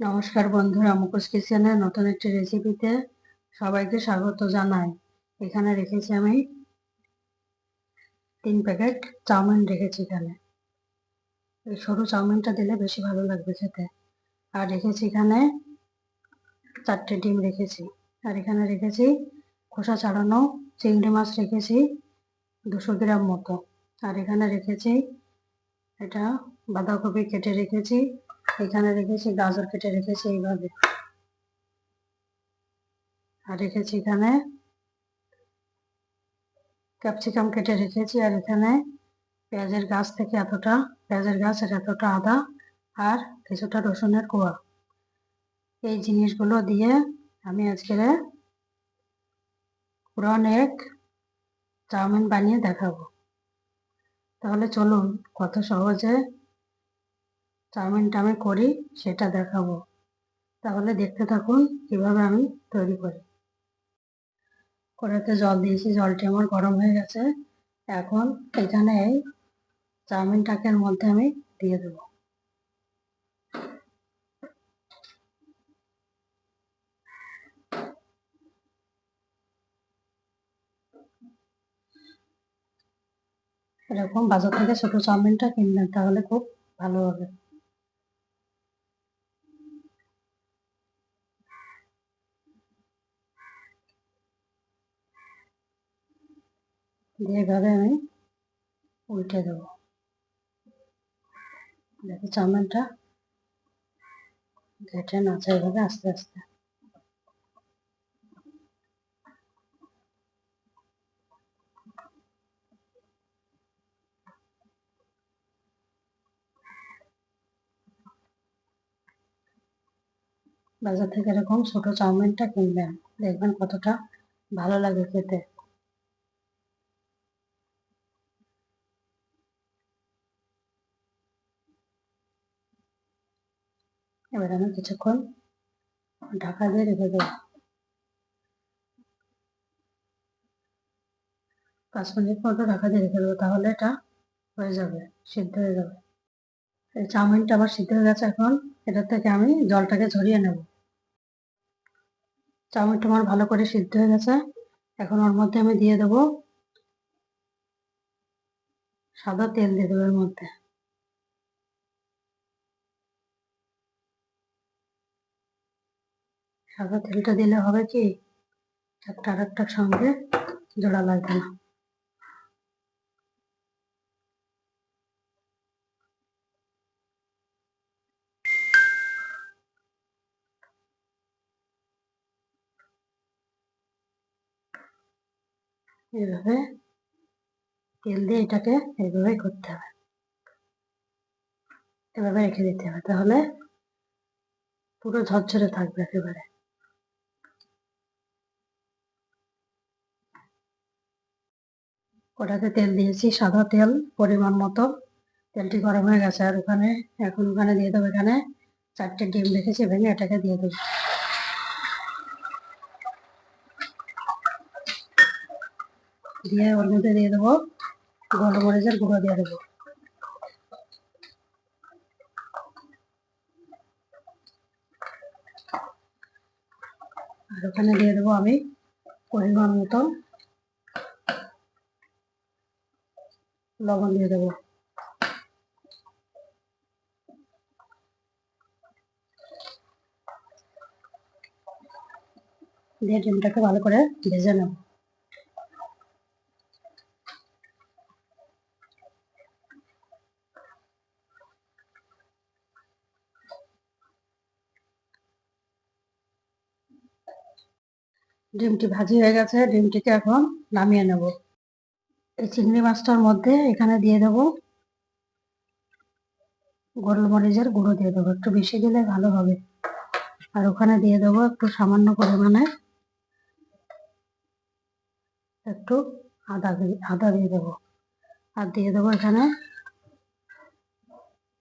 নমস্কার বন্ধুরা মুখোশ কিচেনের নতুন একটি রেসিপিতে সবাইকে স্বাগত জানাই। এখানে রেখেছি আমি তিন প্যাকেট চাউমিন রেখেছি এখানে। এই সরু চাউমিনটা দিলে বেশি ভালো লাগবে খেতে। আর রেখেছি এখানে চারটে ডিম রেখেছি। আর এখানে রেখেছি খোসা ছাড়ানো চিংড়ি মাছ রেখেছি দুশো গ্রাম মতো। আর এখানে রেখেছি এটা বাঁধাকপি কেটে রেখেছি এখানে রেখেছি, গাজর কেটে রেখেছি এইভাবে। আর রেখেছি এখানে ক্যাপসিকাম কেটে রেখেছি, আর এখানে পেঁয়াজের গাছ থেকে এতটা, পেঁয়াজের গাছ আর এতটা আদা আর কিছুটা রসুনের কোয়া। এই জিনিসগুলো দিয়ে আমি আজকে পুরান এক চাউমিন বানিয়ে দেখাবো। তাহলে চলুন কত সহজে চাউমিনটা আমি করি, সেটা দেখাবো। তাহলে দেখতে থাকুন কীভাবে আমি তৈরি করি। কড়াইতে জল দিয়েছি, জলটি আমার গরম হয়ে গেছে। এখন এখানে এই চাউমিনটাকে মধ্যে আমি দিয়ে দেবো। এরকম বাজার থেকে ছোট চাউমিনটা কিনবেন, তাহলে খুব ভালো হবে। দিয়ে এভাবে আমি উল্টে দেবো। দেখো চাউমিনটা ঘেটে নাচা এভাবে আস্তে আস্তে। বাজার থেকে এরকম ছোট চাউমিনটা কিনবেন, দেখবেন কতটা ভালো লাগে খেতে। এবার আমি কিছুক্ষণ ঢাকা দিয়ে রেখে দেবো। পাঁচ মিনিট মতো ঢাকা দিয়ে রেখে দেবো, তাহলে এটা হয়ে যাবে, সিদ্ধ হয়ে যাবে। এই চাউমিনটা আবার সিদ্ধ হয়ে গেছে এখন, এটার থেকে আমি জলটাকে ঝরিয়ে নেব। চাউমিনটা আমার ভালো করে সিদ্ধ হয়ে গেছে, এখন ওর মধ্যে আমি দিয়ে দেবো সাদা তেল দিয়ে দেবো এর মধ্যে। সাদা তেলটা দিলে হবে কি? একটা আর একটার সঙ্গে জোড়া লাগবে না। এইভাবে তেল দিয়ে এটাকে এইভাবে করতে হবে। এভাবে রেখে দিতে হবে। তাহলে পুরো ঝরঝরে থাকবে একেবারে। ওটাতে তেল দিয়েছি, সাদা তেল পরিমাণ মতো। তেলটি গরম হয়ে গেছে আর ওখানে, এখন ওখানে দিয়ে দেবো এখানে চারটে ডিম রেখেছি, ভেঙে এটাকে দিয়ে দেবো। দিয়ে ওর মধ্যে দিয়ে দেবো গোলমরিচের গুঁড়ো দিয়ে দেবো। আর ওখানে দিয়ে দেবো আমি পরিমাণ মতো লবণ দিয়ে দেবো। দিয়ে ডিমটাকে ভালো করে ভেজে নেব। ডিমটি ভাজি হয়ে গেছে, ডিমটিকে এখন নামিয়ে নেব। এই চিংড়ি মাছটার মধ্যে এখানে দিয়ে দেবো গোলমরিচের গুঁড়ো দিয়ে দেবো। একটু বেশি দিলে ভালো হবে। আর ওখানে দিয়ে দেবো একটু সামান্য পরিমাণে একটু আদা আদা দিয়ে দেবো। আর দিয়ে দেবো এখানে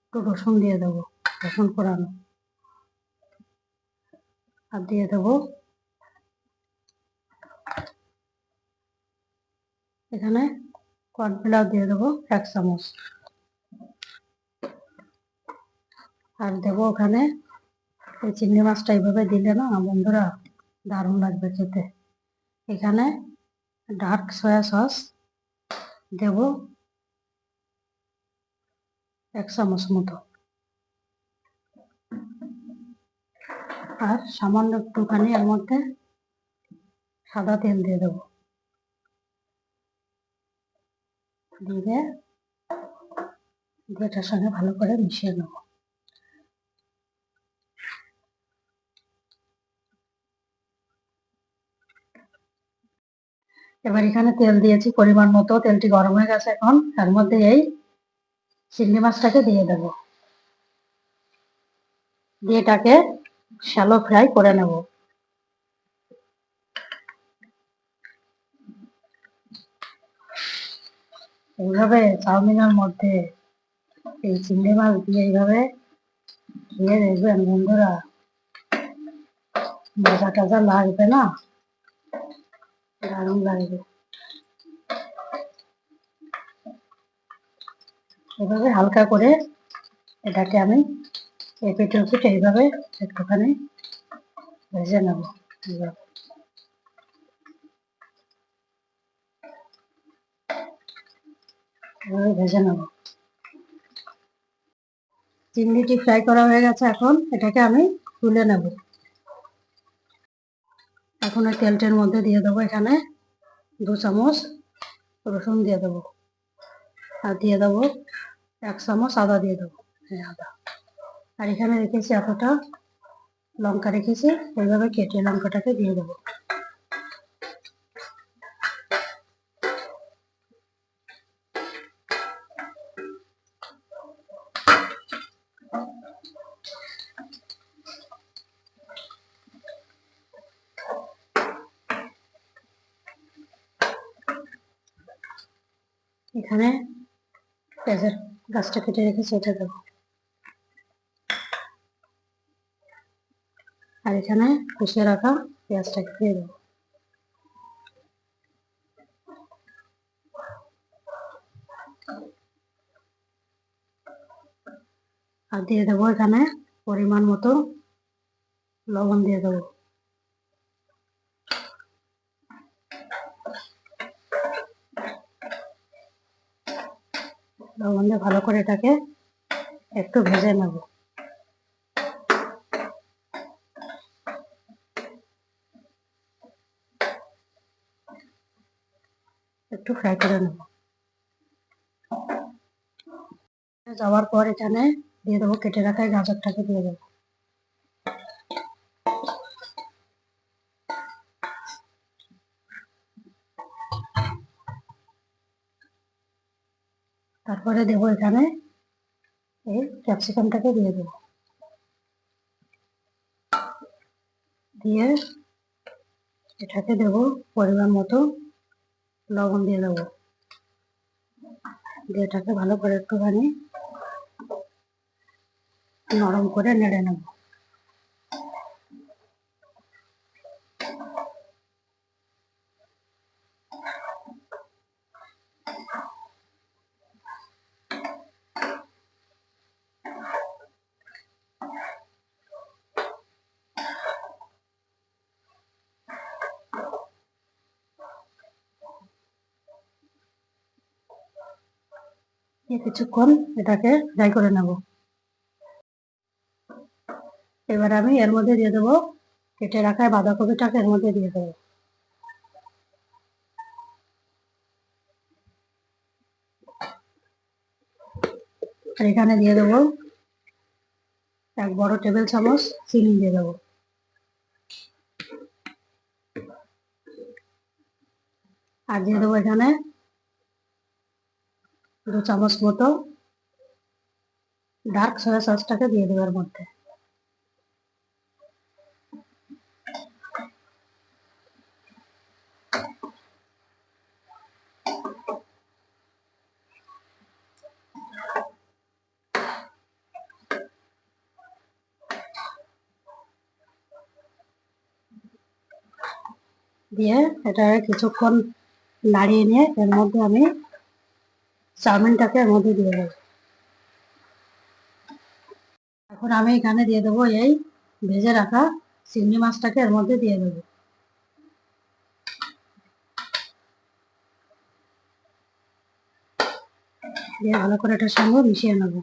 একটু রসুন দিয়ে দেবো, রসুন পোড়ানো আর দিয়ে দেবো এখানে কর্নফ্লাওয়ার দিয়ে দেবো এক চামচ। আর দেবো ওখানে এই চিংড়ি মাছটা এইভাবে দিলে না বন্ধুরা দারুণ লাগবে খেতে। এখানে ডার্ক সয়া সস দেব এক চামচ মতো। আর সামান্য একটুখানি এর মধ্যে সাদা তেল দিয়ে দেবো। দিয়ে এটার সঙ্গে ভালো করে মিশিয়ে নেব। এবার এখানে তেল দিয়েছি, পরিমাণ মতো। তেলটি গরম হয়ে গেছে এখন। তার মধ্যে এই চিংড়ি মাছটাকে দিয়ে দেব। দিয়ে এটাকে শ্যালো ফ্রাই করে নেব। এইভাবে চাউমিনের মধ্যে এই চিংড়ি মাছ দিয়ে এইভাবে খেয়ে দেখবেন বন্ধুরা। মজা টাজা লাগবে না? দারুণ লাগবে। এভাবে হালকা করে এটাকে আমি এপিটে ওপিটে এইভাবে একটুখানি ভেজে নেব। এইভাবে। এভাবে ভেজে নেব। চিংড়িটি ফ্রাই করা হয়ে গেছে এখন, এটাকে আমি তুলে নেব। এখন ওই তেলটির মধ্যে দিয়ে দেবো এখানে দু চামচ রসুন দিয়ে দেবো। আর দিয়ে দেবো এক চামচ আদা দিয়ে দেবো। এই আদা। আর এখানে রেখেছি এতটা লঙ্কা রেখেছি ওইভাবে কেটে লঙ্কাটাকে দিয়ে দেবো। এখানে পেঁয়াজের গাছটা কেটে রেখেছি, এটা দেবো আর এখানে কুচিয়ে রাখা পেঁয়াজটাকে দিয়ে দেবো। আর দিয়ে দেবো এখানে পরিমাণ মতো লবণ দিয়ে দেবো। দিয়ে ভালো করে এটাকে একটু ভেজে নেব। একটু ফ্রাই করে নেব। যাওয়ার পর এখানে দিয়ে দেবো কেটে রাখা গাজরটাকে দিয়ে দেবো। তারপরে দেব এখানে এই ক্যাপসিকামটাকে দিয়ে দেব। দিয়ে এটাকে দেবো পরিমাণ মতো লবণ দিয়ে দেবো। দিয়ে এটাকে ভালো করে একটুখানি নরম করে নেড়ে নেব দিয়ে কিছুক্ষণ এটাকে ফ্রাই করে নেব। এবার আমি এর মধ্যে দিয়ে দেবো কেটে রাখা বাঁধাকপিটাকে এর মধ্যে দিয়ে দেবো। আর এখানে দিয়ে দেবো এক বড় টেবিল চামচ চিনি দিয়ে দেবো। আর দিয়ে দেবো এখানে দু চামচ মতো ডার্ক সয়া সসটাকে দিয়ে দেবো এর মধ্যে। দিয়ে এটা কিছুক্ষণ নাড়িয়ে নিয়ে এর মধ্যে আমি চাউমিনটাকে এর মধ্যে দিয়ে দেবো এখন আমি এখানে দিয়ে দেবো এই ভেজে রাখা চিংড়ি মাছটাকে এর মধ্যে দিয়ে দেবো। দিয়ে ভালো করে এটার সঙ্গে মিশিয়ে নেব।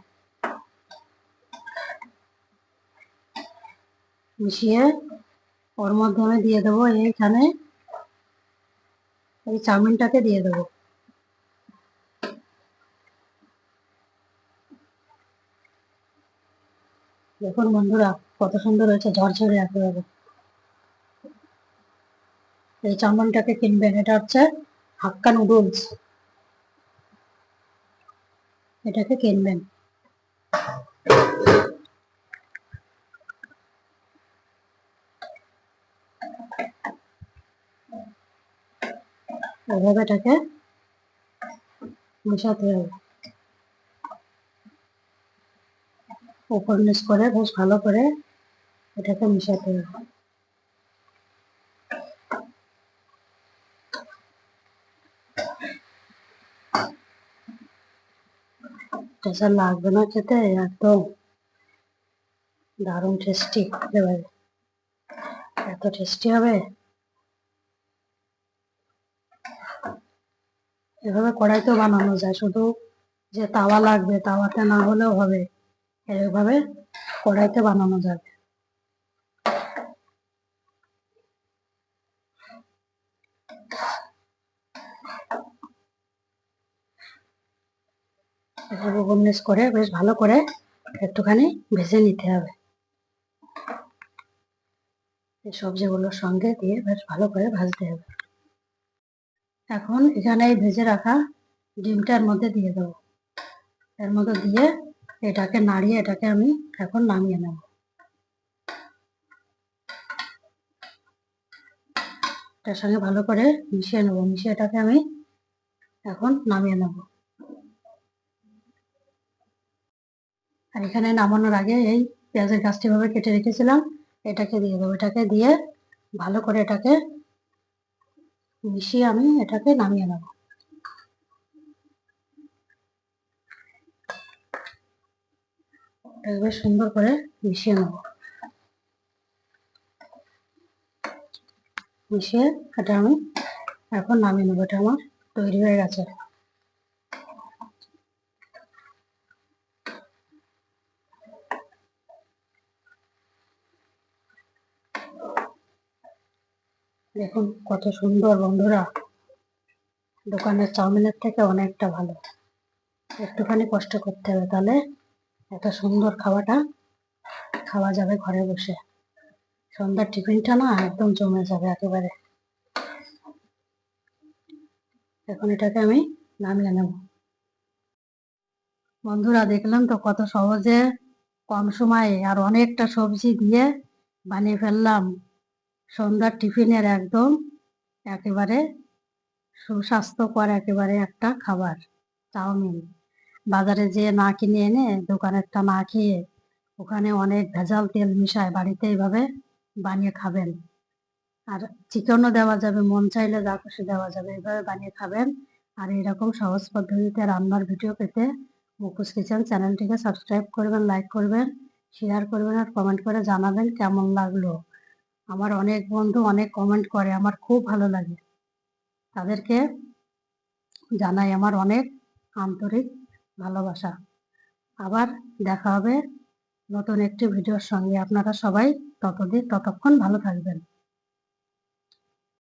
মিশিয়ে ওর মধ্যে আমি দিয়ে দেবো এইখানে এই চাউমিনটাকে দিয়ে দেবো। দেখুন বন্ধুরা, কত সুন্দর হয়েছে, ঝরঝরে একেবারে। এই চাউমিনটাকে কিনবেন, এটা হচ্ছে হাক্কা নুডলস। এটাকে কিনবেন। এভাবে এটাকে মেশাতে হবে। উপর নিচ করে, বেশ ভালো করে এটাকে মিশাতে হবে। টেস্ট লাগবে না খেতে, একদম দারুণ টেস্টি এবারে এত টেস্টি হবে? এভাবে কড়াইতেও বানানো যায়, শুধু যে তাওয়া লাগবে, তাওয়াতে না হলেও হবে। এভাবে কড়াইতে বানানো যাবে। করে বেশ ভালো করে একটুখানি ভেজে নিতে হবে। এই সবজিগুলোর সঙ্গে দিয়ে বেশ ভালো করে ভাজতে হবে। এখন এখানে ভেজে রাখা ডিমটার মধ্যে দিয়ে দেবো। এর মধ্যে দিয়ে এটাকে নাড়িয়ে এটাকে আমি এখন নামিয়ে নেব। এটার সঙ্গে ভালো করে মিশিয়ে নেব। মিশিয়ে এটাকে আমি এখন নামিয়ে নেব। আর এখানে নামানোর আগে এই পেঁয়াজের গাছটি ভাবে কেটে রেখেছিলাম, এটাকে দিয়ে দেবো। এটাকে দিয়ে ভালো করে এটাকে মিশিয়ে আমি এটাকে নামিয়ে নেব। বেশ সুন্দর করে মিশিয়ে নেব। মিশিয়ে এটা আমি এখন নামিয়ে নেব, এটা আমার তৈরি হয়ে গেছে। দেখুন কত সুন্দর বন্ধুরা। দোকানের চাউমিনের থেকে অনেকটা ভালো। একটুখানি কষ্ট করতে হবে তাহলে এত সুন্দর খাওয়াটা খাওয়া যাবে ঘরে বসে। সন্ধ্যার টিফিনটা না একদম জমে যাবে একেবারে। এখন এটাকে আমি নামিয়ে নেব। বন্ধুরা, দেখলাম তো কত সহজে কম সময়ে আর অনেকটা সবজি দিয়ে বানিয়ে ফেললাম। সন্ধ্যার টিফিনের একদম একেবারে সুস্বাস্থ্যকর একেবারে একটা খাবার, চাউমিন। বাজারে যেয়ে না কিনে এনে দোকানেরটা না খেয়ে ওখানে অনেক ভেজাল তেল মিশায় বাড়িতে এইভাবে বানিয়ে খাবেন। আর চিকেনও দেওয়া যাবে, মন চাইলে যা খুশি দেওয়া যাবে এইভাবে বানিয়ে খাবেন। আর এরকম সহজ পদ্ধতিতে রান্নার ভিডিও পেতে মুকুস কিচেন চ্যানেলটিকে সাবস্ক্রাইব করবেন লাইক করবেন শেয়ার করবেন আর কমেন্ট করে জানাবেন কেমন লাগল। আমার অনেক বন্ধু অনেক কমেন্ট করে, আমার খুব ভালো লাগে। তাদেরকে জানাই আমার অনেক আন্তরিক ভালোবাসা। আবার দেখা হবে নতুন একটি ভিডিওর সঙ্গে। আপনারা সবাই ততদিন ততক্ষণ ভালো থাকবেন।